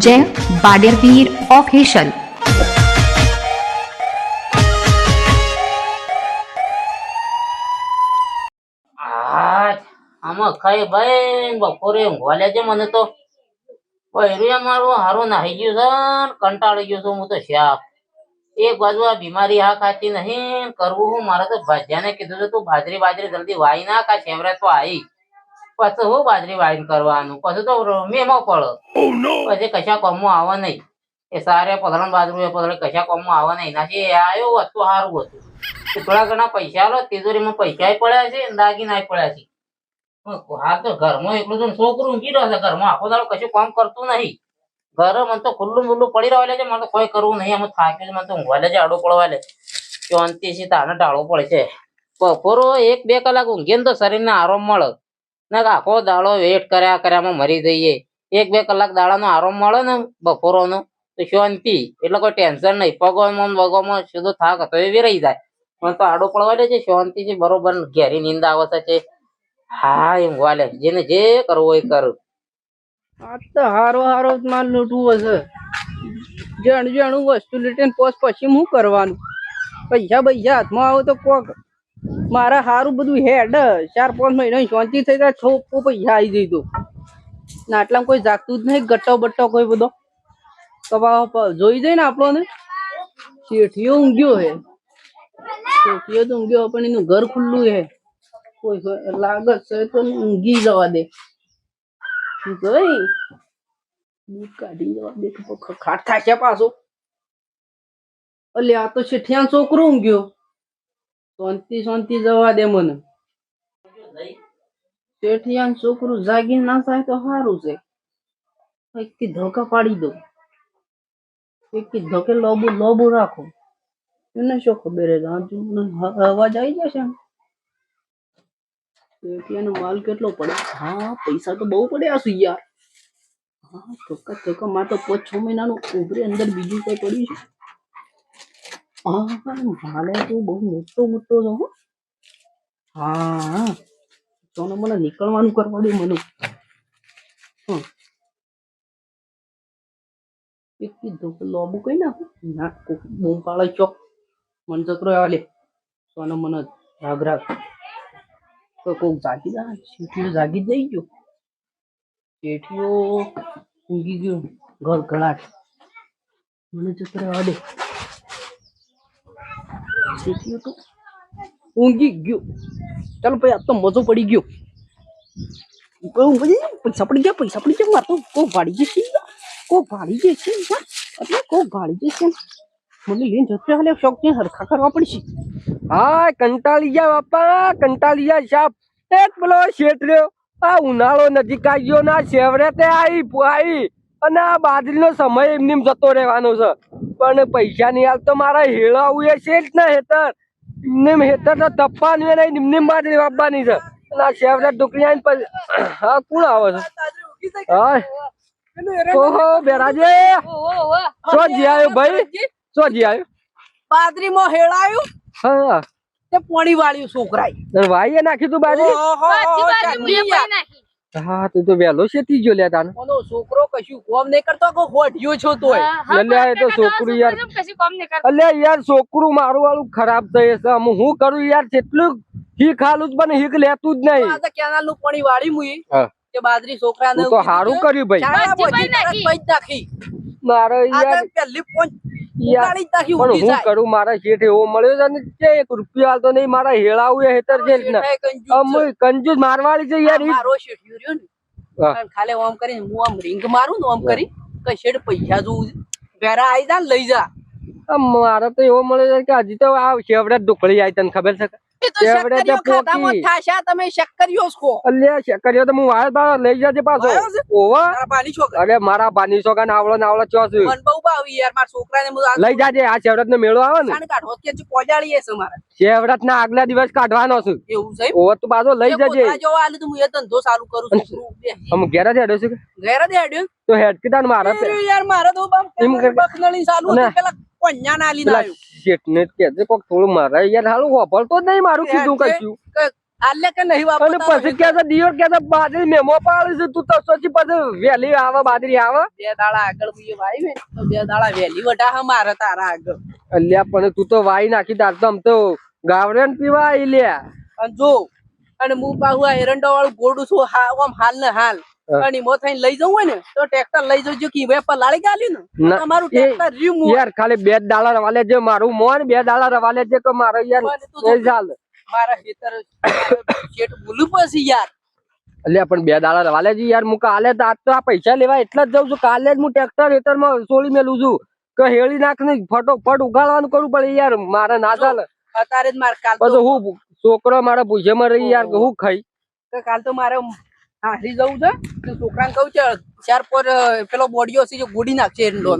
જય બાડેરવીર ઓફિશિયલ ખાઈ ભાઈ બપોરે ઊંઘવા લેજે મને તો પહેર્યું મારું હારું નાહી ગયું છે કંટાળી ગયો છું હું તો શાક એક બાજુ આ બીમારી હા ખાતી નહીં કરવું હું મારે તો ભાજ્યાને કીધું તું બાજરી બાજરી જલ્દી વાઈ ના ખા શેમરે તો આવી પછી હું બાજરી વાઈને કરવાનું? પછી તો મેમો પડો. પછી કશા કોમો આવે નહીં. એ સારે પધરણ બાજરું એ પધરણ કશા કોમો આવે નહીં. એ આવ્યો વસ્તુ સારું હતું. થોડા ઘણા પૈસા લો તિજોરીમાં પૈસા પડ્યા છે દાગીના પડ્યા છે. હા તો ઘરમાં એકલું તો છોકરું ઊંઘી રહ્યો છે ઘરમાં આખો દાડો કશું કામ કરતું નહીં. ઘર મને તો ખુલ્લું મુલ્લું પડી રહેવા છે મને તો કોઈ કરવું નહીં. અમે થાક્યું છે મને તો ઊંઘવા લે છે આડો પડવા લે. શાંતિ છે તાને ટાળવો પડે છે. બપોરો એક બે કલાક ઊંઘીને તો શરીરને આરામ મળે. ના આખો દાડો વેટ કર્યા કર્યામાં મરી જઈએ. એક બે કલાક દાડાનો આરામ મળે ને બપોરોનો, તો શાંતિ. એટલે કોઈ ટેન્શન નહીં. પગોમાં બગોમાં સીધો થાક હતો એ રહી જાય. મને તો આડો પડવા છે, શાંતિ છે, બરોબર ઘેરી નિંદ આવે છે હા એમ વાલે. જેને જે કરવું એ કરું. આ તો હારો હારો માલ લૂંટવું હશે. જાણું જાણું વસ્તુ લૂંટીને પોસ પછી હું કરવાનું? પૈસા પૈસા હાથમાં આવે તો કોક મારા સારું બધું હેડ. ચાર, પાંચ મહિના શાંતિ થઈ જાય થોપો પૈસા આવી જઈ તો ને આટલામાં કોઈ જાગતું જ નહીં, ગટ્ટો બટ્ટો કોઈ બધો. કબા પ- જોઈ જાય ને આપણને. શેઠિયો ઊંઘ્યો હે. શેઠિયો તો ઊંઘ્યો, પણ એનું ઘર ખુલ્લું હે. કોઈ લાગત છે તો ઊંઘી જવા દે. જોઈ કાઢી જવા દે. ખાટ થાક્યા પાછો. એટલે આ તો શેઠિયા છોકરો ઊંઘ્યો. શાંતિ શાંતિ જવા દે મને. શેઠિયાન છોકરું જાગી ના થાય તો સારું છે. એક થી ધોકા પાડી દો એક થી ધોકે લોબુ લોબુ રાખો. એને શું ખબર હે રાજુ મને હ- અવાજ આવી જશે શેઠિયાનો માલ કેટલો પડે? હા, પૈસા તો બહુ પડ્યા છે યાર. હા ચોક્કસ ચોક્કસ મારે તો પાંચ છ મહિનાનું ઉભરે અંદર બીજું કઈ પડ્યું છે. માલે તો બહુ મોટો મોટો છે હો હા તોને મને નીકળવાનું કરવા દે મને. એક કીધું લોબુ કઈ નાખું ના બૂમ પાડે ચોક મન ચક્રો આવે સોનો મને રાગ રાગ તો કોક જાગી જા શેઠીઓ જાગી જ ગયો શેઠીઓ ઊંઘી ગયો ઘર ઘડાટ મને ચક્ર આવવા દે શેઠિયો તો ઊંઘી ગયો. ચાલો ભાઈ, આ તો મજો પડી ગયો. કહું પછી પૈસા પડી ગયા, પૈસા પડી ગયા. તો કોક ભાડી જશે કોક ભાડી જશે એટલે કોક ભાડી જશે મને લઈને જતો હાલે શોખ છે, હરખા કરવા પડશે. હા કંટાળી ગયા બાપા કંટાળી ગયા સાપ. એક પેલો શેઠ રહ્યો. આ ઉનાળો નજીક આવી ના શેવરે તે આવી આવી અને આ બાદરીનો સમય એમની એમ જતો રહેવાનો છે. પણ પૈસા નહીં હાલ તો મારા હેળાવું એ શેઠ ને હેતર. એમને હેતર તો તપવાનું એ નહીં એમને એમ બાજરી વાપવાની છે. અને આ શેવરે ડુકરી આવીને પછી હા કોણ આવે છે? હા. ઓહો બેરાજે. શો જી આવ્યો ભાઈ? શો જી આવ્યો? બાદરીમાં હેળાયું? હા. તે પોણી વાળ્યું છોકરાએ. ભાઈએ નાખ્યું તું બાજરી? હા તું તો વેલો છે ત્રીજો લે તાને? ઓનો છોકરો કશું કોમ નહીં કરતો કે હોઢિયો છો તોય? અલ્યા એ તો છોકરું યાર. અલ્યા યાર છોકરું મારું વાળું ખરાબ થઈ છે આમ હું કરું યાર જેટલું હીક હાલું જ પણ હીક લેતું જ નહીં. આ તો કેનાલનું પાણી વાળી મુઈ? હા. કે બાદરી છોકરાને તું હારું કર્યું ભાઈ. નાખી. મારે આ યાર પહેલી પોંચ હું કરું મારા શેઠ એવો મળ્યો છે ને કે એક રૂપિયા હાલતો નહીં મારા હેળાવું એ હેતર છે કંજૂસ મારવાળી છે યાર. મારો ને હા. ઓમ કરીને હું આમ રિંગ મારું ને ઓમ કરી કે શેઠ પૈસા જોઉં. ઘરે આઈ જા ને લઈ જા મારે તો એવો મળે છે કે હજી તો આ શેવડે દુખડી આવી તને ખબર છે? તારા શેવડત મેળો આવે ને. આગલા દિવસ કાઢવાનો છું. એવું છે ઓવર તું પાછો લઈ જજે. ધંધો ચાલુ કરું છું ઘેર જ હેડો છે ઘેર જ હેડ્યો? તો હેડ કીધા મારા યાર મારે તો ચાલુ પેલા કોન્યા ના લીને આવ્યો શેઠ કોક થોડું મારા યાર હાલું હોભળતો જ નહીં મારું કીધું કશું. આલે કે નહીં અને પછી કે છે દિયોર કે છે મેમો પાડે છે તું તો સોચી પછી વેલી આવે બાદરી આવે. બે દાડા આગળ બી વાઈ ને તો બે દાડા વેલી વટા હ મારે તારા આગળ. અલ્યા પણ તું તો વાઈ નાખી તાર તો આમ તો ગાવરેન પીવા આઈ લ્યા. અને જો અને હું પાછું આ એરંડા વાળું ગોડું છું હા હાલ ને હાલ. થઈને લઈ જવું હોય ને તો ટ્રેક્ટર લઈ જજો કે વે પલાળી ગાલ્યું ને. તમારું ટ્રેક્ટર રહ્યું યાર ખાલી બે જ દાડા રવાલે છે મારું મોન બે દાડા રવાલે છે કે મારે યાર ચાલે. મારા ખેતર શેઠ બોલું પછી યાર. એટલે પણ બે દાડા રવાલે છે યાર હું કાલે આજ તો આ પૈસા લેવા એટલા જ જાઉં છું. કાલે જ હું ટ્રેક્ટર હેતરમાં સોળી મેલું છું. કે હેળી નાખ ને ફટોફટ ઉગાડવાનું કરવું પડે યાર મારે ના ચાલે. અત્યારે જ મારે કાલ પછી હું છોકરો મારા ભૂસે માં રહી યાર હું ખાઈ. કાલ તો મારે હારી જવું છે. તો છોકરાને કહું છે ચાર પર પેલો બોડીઓ છે જે ગોડી નાખશે એટલો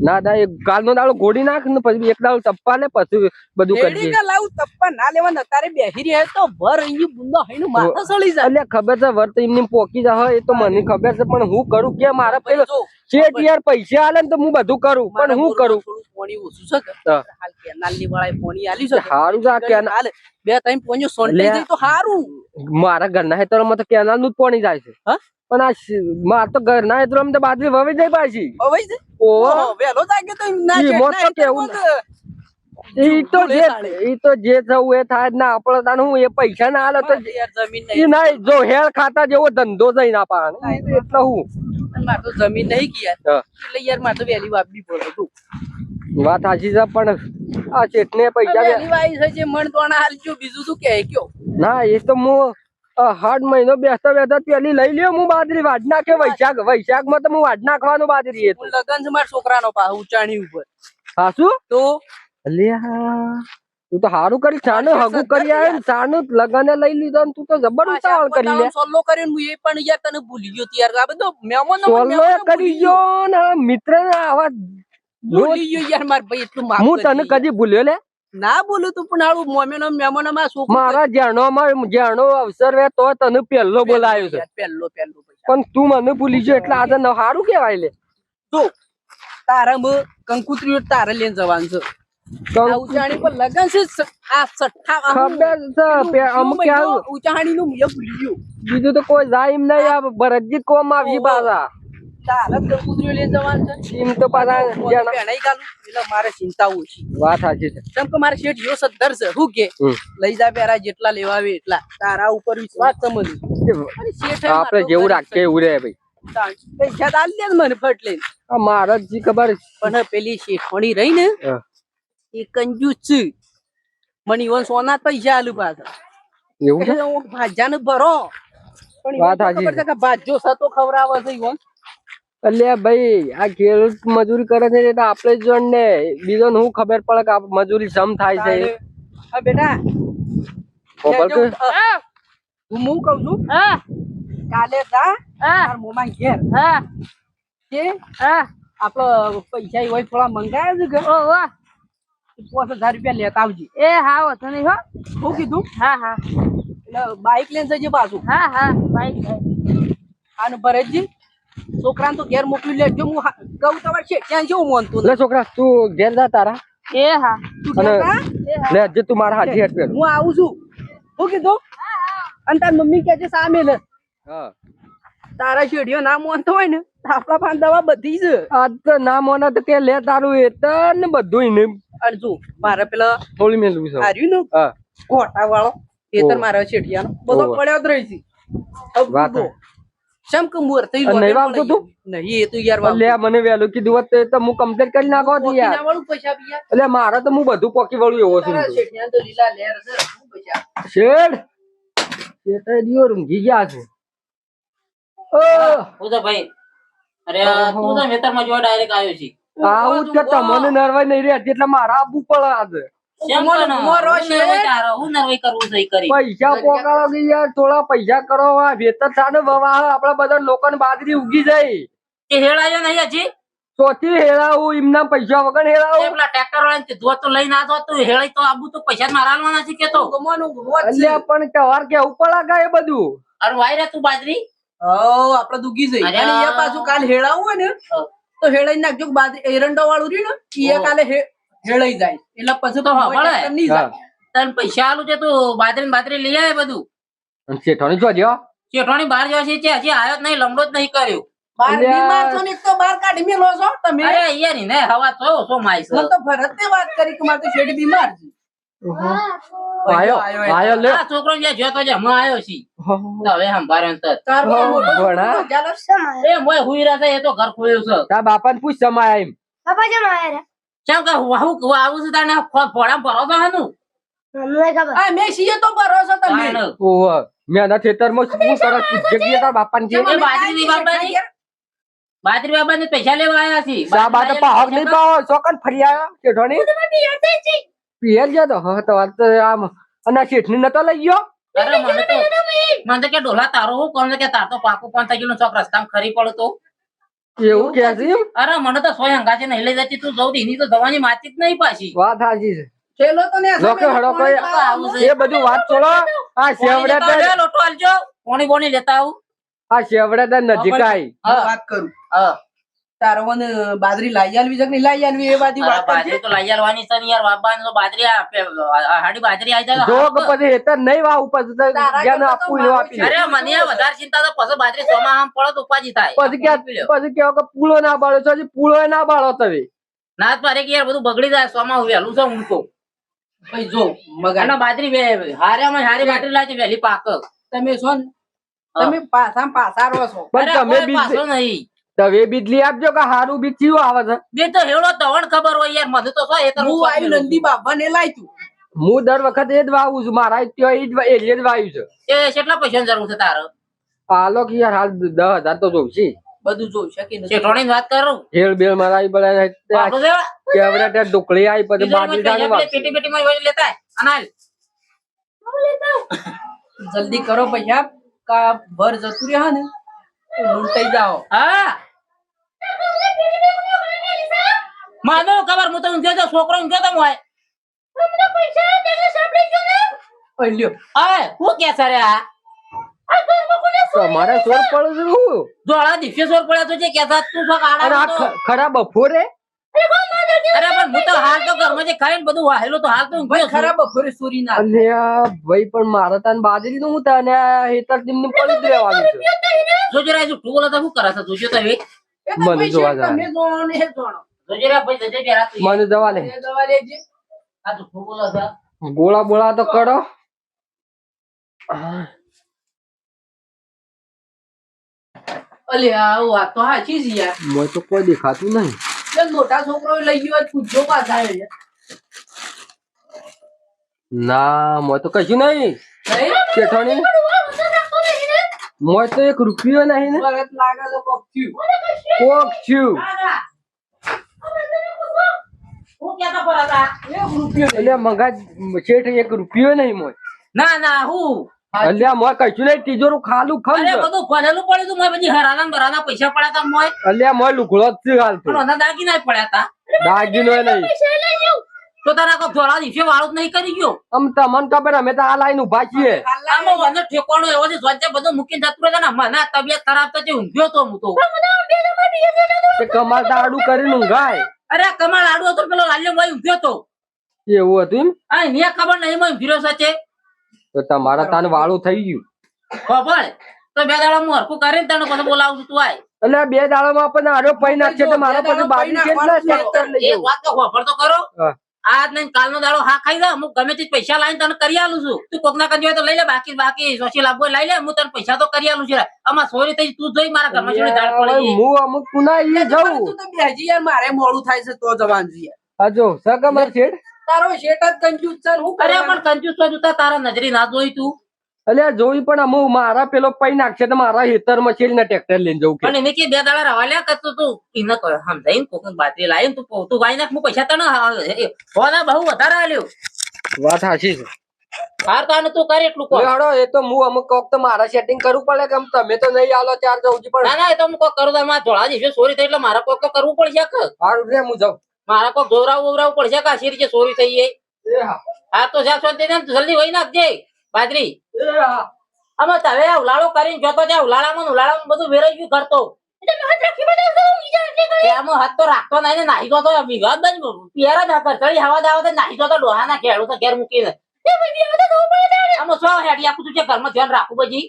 ના ના એ કાલનો દાડો ગોડી નાખ ને પછી એક દાડો ટપ્પા ને પછી બધું કરી કે લાવું તપ્પા ના ન તારે બેહી રહ્યા તો ભર અહીં બુંદો હઈને માથા સળી જાય. એટલે ખબર છે વર્ત એમની પોકી જાય એ તો મને ખબર છે પણ હું કરું કે મારા પેલો જો, શેઠ યાર પૈસા આલે તો હું બધું કરું. પણ હું કરું? ઓછું છે વાળાએ પાણી છે છે કેનાલ બે તો મારા ઘરના હેતરમાં તો કેનાલનું જ પાણી જાય છે. હા? પણ આ માર તો ઘરના હેતરમાં તો બાજરી વવી જાય પાછી. હવે છે ઓહો. ઓહો, વહેલો તો ના ઈ મોત તો કેવું ઈ તો જે ઈ તો જે થવું એ થાય ના. આપણે તાન હું એ પૈસા ના આલે તો જમીન નહીં. જો હેર ખાતા જેવો ધંધો જઈ ના પાડે. એટલે હું મારે તો જમીન નહીં કે યાર એટલે યાર મારે તો વહેલી વાપવી પડે તું. વાત સાચી છે પણ આ ચેટને પૈસા વેલી વાઈ છે જે મણ તોણા હાલજો બીજું શું કહે કયો? ના એ તો હું હાડ મહિનો બેસતા બેસતા પેલી લઈ લ્યો હું બાજરી વાડ નાખે વૈશાખ વૈશાખમાં તો હું વાડ નાખવાનું બાજરી લગન છે મારા છોકરાનો પા ઉચાણી ઉપર. હા શું? તો? અલ્યા તું તો હારું કરી સાનું હગું કરી આવ્યો ને સાનું લગન લઈ લીધો ને તું તો જબર ઉતાવળ કરી લે. સોલ્લો કરીને હું એ પણ યાર તને ભૂલી ગયો યાર. આ બધો મહેમાનો સોલ્લો કરી ગયો ને મિત્ર ને આવા ભૂલી ગયો યાર માર ભાઈ એટલું માફ હું તને કદી ભૂલ્યો લે? ના બોલું તું પણ હાલું મોમેનો મહેમાનો માં શું મારા જેણો માં જેણો અવસર રે તો તને પહેલો બોલાયો છે. પહેલો પહેલો પણ તું મને ભૂલી ગયો એટલે આજે ન હારું કેવાય લે. જો તારા કંકુત્રીઓ તારે લઈને જવાનું છે. ઉચાણી પર લગન છે આ સઠ્ઠા ખબર છે અમુક ઉચાણી નું મુએ ભૂલી બીજું તો કોઈ જાય એમ નહીં આ ભરતજી કોમ આવી પાછા. મારો જેવું રાખીએ એવું રે ભાઈ. પૈસા તો દે મને ફટ લઈને. મારા જી ખબર પણ પેલી શેઠોણી રહી ને. એ કંજૂસ છે મને ઈવન સોના પૈસા આલુ પાછા એવું છે ભાજા હું ભરો પણ ખબર છે કે સતો છે ઈવન અલ્યા ભાઈ આ ખેડૂત મજૂરી કરે છે એટલે આપણે જ જોણ ને બીજો હું ખબર પડે કે મજૂરી સમ થાય છે હા બેટા ખબર કે હું હું કહું છું કાલે જા તાર મોમાં ઘેર કે આપડે પૈસા ઈ હોય થોડા મંગાયા છે કે પાંચ હજાર રૂપિયા લેતા આવજે. એ હા વાંધો નહીં હો. શું કીધું? હા હા. એટલે બાઈક લઈને જજે પાછું. હા હા બાઇક આનું ભરતજી છોકરાને તો ઘેર મોકલી લેજો. હું હા- કહું તમારે છે ક્યાં જેવું માનતું? લે છોકરા તું ઘેર જા તારા. એ હા. તું અને ઘેર જા. લે જે તું મારા હાજી હેઠ હું આવું છું. શું કીધું? અને તાર મમ્મી કે છે સામે લે. હા. તારા શેડીઓ ના માનતો હોય ને આપણા પાસે દવા બધી જ. આ તો ના મોના તો કે લે તારું એતર ને બધું એને. અને મારે પેલા થોડી મેલું છે હાર્યું ને હા. કોટા વાળો એ ઓહ. મારે શેઠિયાનો બધો પડ્યો જ રહી છે. વાત. કે થઈ નહીં તું? નહીં. એ તો યાર. લે મને વેલું કીધું હોત તો હું કમ્પ્લીટ કરી નાખો હતી યાર. વાળું પૈસા બી એટલે મારે તો હું બધું પોકી વળું એવો છું. તારા તો લીલા લેર છે. શું પૈસા? શેઠ શેઠે દિયો રૂંઘી ગયા છે. ઓ ભાઈ અરે તું તો ડાયરેક્ટ આવ્યો છે. આવું કે તમને નરવાઈ નહીં એટલે મારા પડે આજે. પૈસા પોકાળો કે યાર થોડા પૈસા કરો વેતર સાને વવાહ આપડા બધા લોકો બાજરી ઉગી જાય. હેળાયો નહીં હજી? ચોથી હેળાવું એમના પૈસા વગર હેળાવું. હેરાવું પેલા ટ્રેક્ટર વાળાને કીધું હોત તો ના આવતો તું હેળાઈ તો આબુ તો પૈસા મારા આલવાના છે કે તો? પણ તહેવાર કેવું પડે એ બધું? અરે વાય રે તું બાજરી. આપડે દુગી જઈ અને એ પાછું કાલ હેળાવું હોય ને તો હેળાઈ નાખજો બાદ એરંડો વાળું રહ્યું ને એ કાલે હેળાઈ જાય. એટલે પછી તો નહીં જાય. તને પૈસા આલું છે તો બાજરી ને બાજરી લઈ આવે બધું. અને જો જ્યો શેઠવાણી બહાર જવા છે હજી આવ્યો જ નહીં લમડો જ નહીં કર્યો. બાર. બીમાર છો ને એક તો બાર કાઢી મેલો છો તમે. અરે યાર ને હવા તો ઓછો માય છે મને તો વાત કરી કે મારે શેઠ બીમાર છે. છોકરો જે જોતો જે હમણાં આવ્યો છે. હવે સંભાળ્યો ને. એ મોય હુઈ રહ્યા છે એ તો ઘર ખોલ્યું છે. તાર બાપાને પૂછ સમાય એમ. રે? કે હું હું આવું છું તાને ફો- ફોડામાં ભરો છો હાનું? મને ખબર. આ મેં છીએ તો ભરોસો તમે. તાને. મેં એના ખેતરમાં શું કરે જગ્યા તાર બાપાને છે એ બાજરી બાબાને પૈસા લેવા આવ્યા છે. તો પાહક નહીં પાવો? ચોકન ફરી આવ્યો શેઠાણી પિયર જ તો હા તો વાત તો આમ અને શેઠની નતો લઈ ગયો? અરે મને તો મને તો કે ડોલા તારો હું કોણ કે તાર તો પાકું પણ થઈ ગયું ચોક રસ્તામાં ખરી પડતો એવું કે છે અરે મને તો સોય હંગાચે નહીં લઈ જતી તું જવું એની તો જવાની માતી જ નહીં પાછી. વાત સાચી છે. છેલ્લો તો ને લોકો હડો કોઈ એ બધું વાત છોડો. આ શેવડે લેતા તો લોટો આલજો. પોણી બોણી લેતા આવું. આ શેવડે તો નજીક આઈ. વાત કરું. હા. તારો મને બાજરી લાઈ આલવી જક ને નહીં? લાઈ આલવી એ બાદી વાત બાદરી તો લઈ આલવાની છે ને યાર બાબાને તો બાજરી આપે હાડી બાજરી આઈ જાય તો જો કે પછી પછી તો તારા વા તો આપવું એનું મારું આપી અરે મને આ વધારે ચિંતા તો પછી બાજરી સોમા આમ પડે તો ઉપાજી થાય. પછી કે પછી કેવો કે પૂળો ના બાળો છો હજી પૂળો ના બાળો તવે ના તો કે યાર બધું બગડી જાય સોમા વેલું છે તો ભાઈ જો મગા અને બાજરી વે- હારામાં હારી બાદરી લાગે વેલી પાક. તમે છો તમે પાસા પાસા રહો છો. પણ તમે બીજ નહીં. તમે બીજલી આપજો કે હારું બી ચિયો આવે છે? બે તો હેડો તવણ ખબર હોય યાર મને તો શું એ તો હું આવ્યું નંદી બાબા ને લાઈ તું. હું દર વખત એ જ વાવું છું મારા ત્યાં એ જ એરિયે જ વાવ્યું છે. એ કેટલા પૈસાની જરૂર છે તારે? હાલો કે યાર હાલ દસ હજાર તો જોઉં છે બધું જોઈ શકે ને. શેઠવાણીની વાત કરું. હેળ બેળ મારા આવી પડે કેવડા? ત્યાં ઢોકળી આવી પછી પૈસા પેલી વાવશે. પેટી માં હોય લેતા અનાલ જલ્દી કરો પૈસા. કા ભર જતું રહ્યા ને. તો લૂંટાઈ જાઓ. હા. માનો ખબર હું તો ઊંઘ્યો તો છોકરો ઊંઘ્યો તો મોય ઓય લ્યો. અય હું કે છે રે આ? તમારે સોર પડે છે હું જોડા દિવસે સોર પડ્યા તો જે કહેતા તું છો કાળા ખરા બપોરે? અરે પણ હું તો હાલ તો ઘરમાં જે ખાઈને બધું વાહેલું તો હાલ તો ભાઈ છું. ખરાબ બપોરે સુરી ના. આ ભાઈ પણ મારા તાન બાજરી નું હું તને હેતર ટીમ પડી જ રહેવાનું છે જોજો રે જુઠ્ઠું બોલે તો શું કરા છે? જોજો તો હવે મને જોવા જાય. તમે જોણો ને એ જોણો મને દવા લે. ગોળા બોળા તો કરો. મને તો કોઈ દેખાતું નહીં. મોટા છોકરો લઈ ગયો પૂછ્યો પાછા ના મને તો કશું નહીં. નહીં? શેઠાણી? મોય તો એક રૂપિયો નહીં ને. વરસ લાગે તો કોક થયું કોક થયું હું કહેતો પર હતા એક રૂપિયો નહીં. એટલે મંગા શેઠ એક રૂપિયો નહીં મોય. ના ના હું. અલ્યા મોય કશું નહીં તિજોરું ખાલું ખમ અરે બધું ભરેલું પડ્યું તું મેં પછી હરાના બરાના પૈસા પડ્યા તા મોય. અલ્યા મોય લુગડો જ દાગીના પડ્યા તા. દાગીનો નહીં. તો તારા કોઈ ધોળા દિવસે વાળું જ નહીં કરી ગયો. આમ તમને ખબર અમે તો આ લાઈન ઊભા છીએ. આમાં મને ઠેકાણો એવો છે સ્વચ્છ બધું મૂકીને જતું રહે છે ને મને તબિયત ખરાબ તો તે ઊંઘ્યો તો હું તો. તે કમાલ દાડું કરીને ઊંઘાય. અરે કમાલ આડું હતો પેલો લાલ્યો ભાઈ ઉભ્યો તો. એવું હતું એમ? આ એને ખબર નહીં મય ઊંઘ્યો સાચે. તો તમારા તાન વાળું થઈ ગયું. ખબર? તો બે દાડા હું હરખું કરીને તને પછી બોલાવું છું તું આય. એટલે બે દાડામાં આપણને આડો પૈ નાખશે તો મારા પછી કેટલા ટ્રેક્ટર એક વાત તો ખબર તો કરો. હા. આજ નહીં કાલનો દાડો હા ખાઈ જા હું ગમે તે પૈસા લાવીને તને કરી આલું છું. તું કોકના ના હોય તો લઈ લે બાકી બાકી સોશી લાભો લઈ લે હું તને પૈસા તો કરી આલું છું. આમાં સોરી થઈ તું જોઈ મારા ઘરમાં જોડે દાળ પડી હું અમુક પુના ઈ જાઉં. તું તો બેજી યાર મારે મોડું થાય છે તો જવાનું જી યાર. આ જો સગમર શેઠ? તારો શેઠ જ કંજૂસ છે હું કરે પણ કંજૂસ તો જોતા તારા નજરી ના જોઈ તું. અલ્યા જોઈ પણ અમુક મારા પેલો પૈ નાખશે તો મારા હેતરમાં છેડી ટ્રેક્ટર લઈને જવું કે. એને કે બે દાડા રવા લ્યા કરતો તું. એને સમજાઈને કોક બાતરી લાવીને તું તું વાઈ નાખ હું પૈસા તને ફોના બહુ વધારે આલ્યો. વાત સાચી છે. હાર તો કરે એટલું હવે એ તો હું અમુક કોક તો મારા સેટિંગ કરવું પડે કે તમે તો નહીં આલો ચાર જવું છે પણ. ના ના એ તો હું કોક કરું તો મારા ધોળા દિવસે સોરી થઈ એટલે મારે કોક તો કરવું પડશે કે? સારું રે હું જાઉં. મારે કોક જોવરાવું ઓવરાવું પડશે કે આ શેરી જે ચોરી થઈ એ હા. તો સુધી ને જલ્દી વહી નાખજે. હા. આમાં તમે ઉલાળો કરીને જોતો ત્યાં ઉલાળામાં ને ઉલાળામાં બધું વેરાઈ ગયું કરતો આમાં હાથ તો રાખતો નહીં ને નાહી જતો વિવાદ બન પિયર હવા દાવા તો નાહી જતો ડોહાના ખેડૂત ઘેર મૂકીને. આમાં શું હેડી આપું તું છે ઘરમાં ધ્યાન રાખવું પછી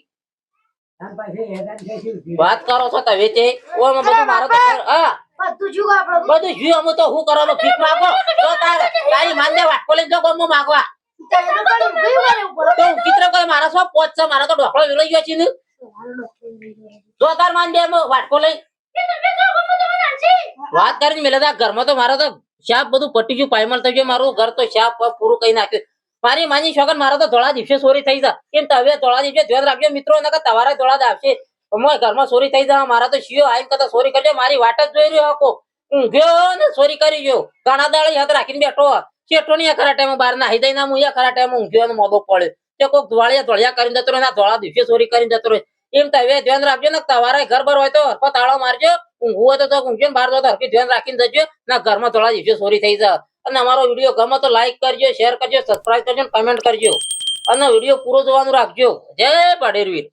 વાત કરો છો તમે તે ઓમાં બધું મારે તો હા. બધું જુઓ આપણે. બધું જ્યું અમે તો હું કરો ભીખ માંગો. તો તાર તારી માનને વાટકો લઈને જો ગમો માંગવા. તો હું ચિત્ર કરે મારા શું પોચ છે મારા તો ઢોકળો વિરોઈ ગયો છે ને જો તાર માન અમે વાટકો લઈ વાત કરીને મેલે ઘરમાં તો મારા તો શાપ બધું પટી ગયું પાયમલ થઈ ગયું મારું ઘર તો શાપ પૂરું કઈ નાખ્યું? મારી માની શોગન મારા તો ધોળા દિવસે ચોરી થઈ જા એમ તમે ધોળા દિવસે ધ્યાન રાખજો મિત્રો નકર તમારા ધોળા આવશે અમારા ઘરમાં ચોરી થઈ જા મારા તો શિયો આઈને કદા ચોરી કરજો મારી વાટ જ જોઈ રહ્યો હકો ઊંઘ્યો ને ચોરી કરી ગયો ઘણા દાડે હાથ રાખીને બેઠો શેઠો ખરા ટાઈમ બહાર નાહી દઈ ના હું ખરા ટાઈમ ઊંઘ્યો ને મોદો પડ્યો. તે કોક ધોળિયા ધોળિયા કરીને જતો રહે ના ધોળા દિવસે ચોરી કરીને જતો રહે એમ તમે ધ્યાન રાખજો ને, તમારે ઘર બર હોય તો હરપો તાળો મારજો. ઊંઘવું હોય તો ઊંઘજો બહાર તો હરખી ધ્યાન રાખીને જજો. ના, ઘરમાં થોડા દિવસે ચોરી થઈ જાય અને અમારો વીડિયો ગમે તો લાઈક કરજો શેર કરજો સબસ્ક્રાઈબ કરજો કમેન્ટ કરજો. અને વીડિયો પૂરો જોવાનું રાખજો. જય પાડેરવીર